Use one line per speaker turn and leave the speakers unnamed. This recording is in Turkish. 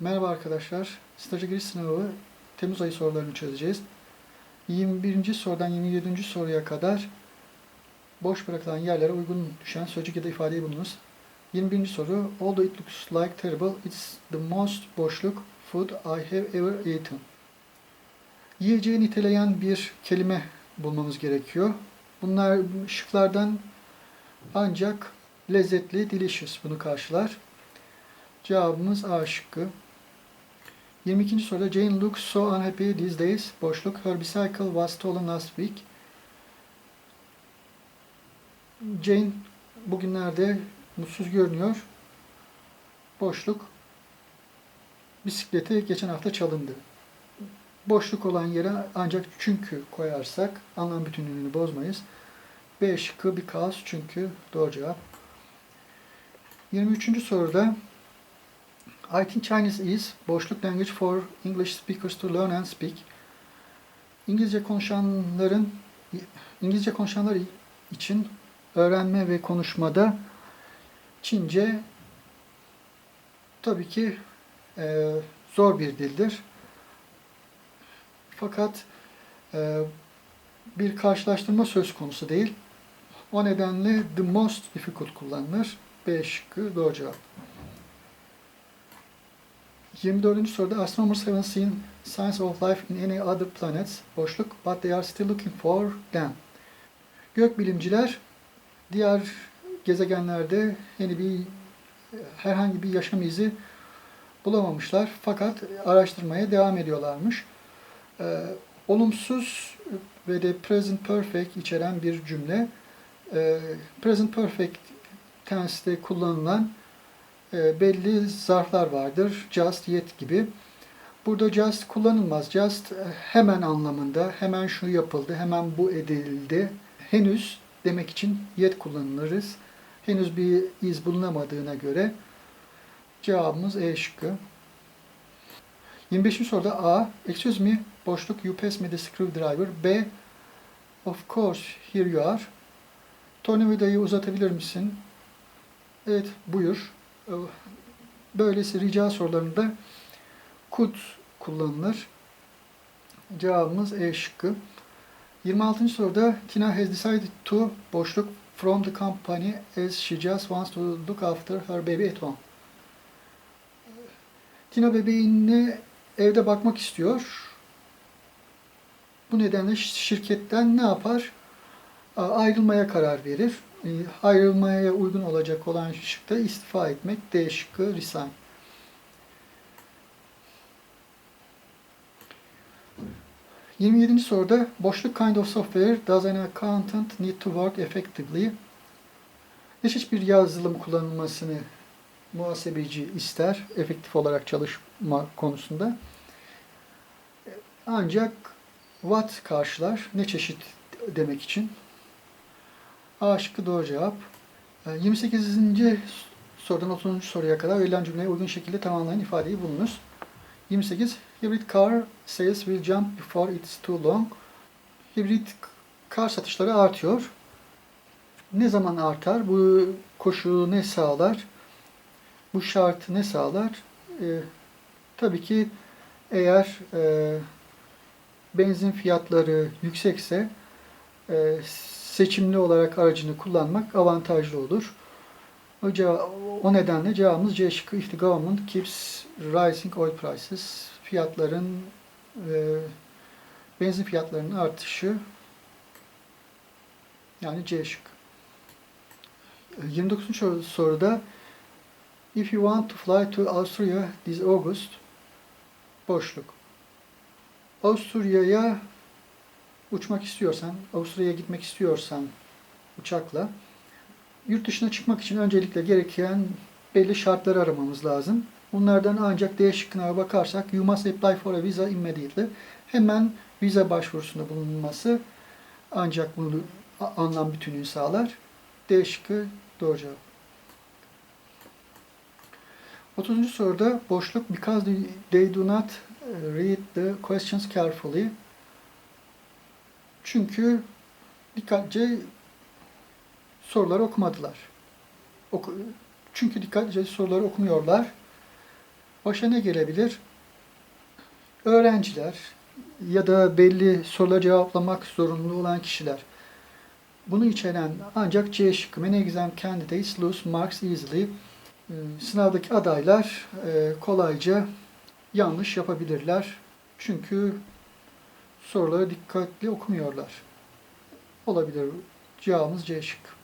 Merhaba arkadaşlar. Staja giriş sınavı Temmuz ayı sorularını çözeceğiz. 21. sorudan 27. soruya kadar boş bırakılan yerlere uygun düşen sözcük ya da ifadeyi bulunuz. 21. soru Although it looks like terrible, it's the most boşluk food I have ever eaten. Yiyeceği niteleyen bir kelime bulmamız gerekiyor. Bunlar şıklardan ancak lezzetli, delicious bunu karşılar. Cevabımız A şıkkı. 22. soruda Jane looks so unhappy these days. Boşluk. Her bicycle was stolen last week. Jane bugünlerde mutsuz görünüyor. Boşluk. Bisikleti geçen hafta çalındı. Boşluk olan yere ancak çünkü koyarsak anlam bütünlüğünü bozmayız. B şıkkı because çünkü doğru cevap. 23. soruda I think Chinese is boşluk language for English speakers to learn and speak. İngilizce konuşanların İngilizce konuşanlar için öğrenme ve konuşmada Çince tabii ki e, zor bir dildir. Fakat e, bir karşılaştırma söz konusu değil. O nedenle the most difficult kullanılır. B şıkkı doğru cevap. 24. soruda astronomers haven't seen signs of life in any other planets. Boşluk. But they are still looking for them. Gökbilimciler diğer gezegenlerde yeni bir herhangi bir yaşam izi bulamamışlar. Fakat araştırmaya devam ediyorlarmış. Ee, olumsuz ve de present perfect içeren bir cümle. Ee, present perfect tense'de kullanılan belli zarflar vardır. Just, yet gibi. Burada just kullanılmaz. Just e, hemen anlamında, hemen şu yapıldı, hemen bu edildi. Henüz demek için yet kullanılırız. Henüz bir iz bulunamadığına göre cevabımız E şıkkı. 25. soruda A. Excuse me, boşluk you pass me the screwdriver. B. Of course, here you are. Tornavidayı uzatabilir misin? Evet, buyur. Böylesi rica sorularında could kullanılır. Cevabımız E şıkkı. 26. soruda Tina has decided to boşluk from the company as she just wants to look after her baby at home. Tina bebeğine evde bakmak istiyor. Bu nedenle şirketten ne yapar? Ayrılmaya karar verir. E, ayrılmaya uygun olacak olan şıkta istifa etmek. D şıkkı resign. ...27. soruda boşluk kind of software does an accountant need to work effectively? Ne çeşit bir yazılım kullanılmasını muhasebeci ister efektif olarak çalışma konusunda? Ancak what karşılar ne çeşit demek için? A şıkkı doğru cevap. 28. sorudan 30. soruya kadar verilen cümleye uygun şekilde tamamlayan ifadeyi bulunuz. 28. Hybrid car sales will jump before it's too long. Hibrit kar satışları artıyor. Ne zaman artar? Bu koşu ne sağlar? Bu şart ne sağlar? Ee, tabii ki eğer e, benzin fiyatları yüksekse e, seçimli olarak aracını kullanmak avantajlı olur. O, o nedenle cevabımız C şıkkı. If the government keeps rising oil prices, fiyatların e, benzin fiyatlarının artışı yani C şıkkı. 29. soruda If you want to fly to Austria this August boşluk. Avusturya'ya uçmak istiyorsan, Avusturya'ya gitmek istiyorsan uçakla yurt dışına çıkmak için öncelikle gereken belli şartları aramamız lazım. Bunlardan ancak D şıkkına bakarsak you must apply for a visa immediately. Hemen vize başvurusunda bulunması ancak bunu anlam bütünlüğü sağlar. D şıkkı doğru cevap. 30. soruda boşluk because they do not read the questions carefully çünkü dikkatlice soruları okumadılar. Oku, çünkü dikkatlice soruları okumuyorlar. Başa ne gelebilir? Öğrenciler ya da belli soruları cevaplamak zorunlu olan kişiler. Bunu içeren ancak C şıkkı. Many exam candidates lose marks easily. Ee, Sınavdaki adaylar e, kolayca yanlış yapabilirler. Çünkü soruları dikkatli okumuyorlar. Olabilir. Cevabımız C şıkkı.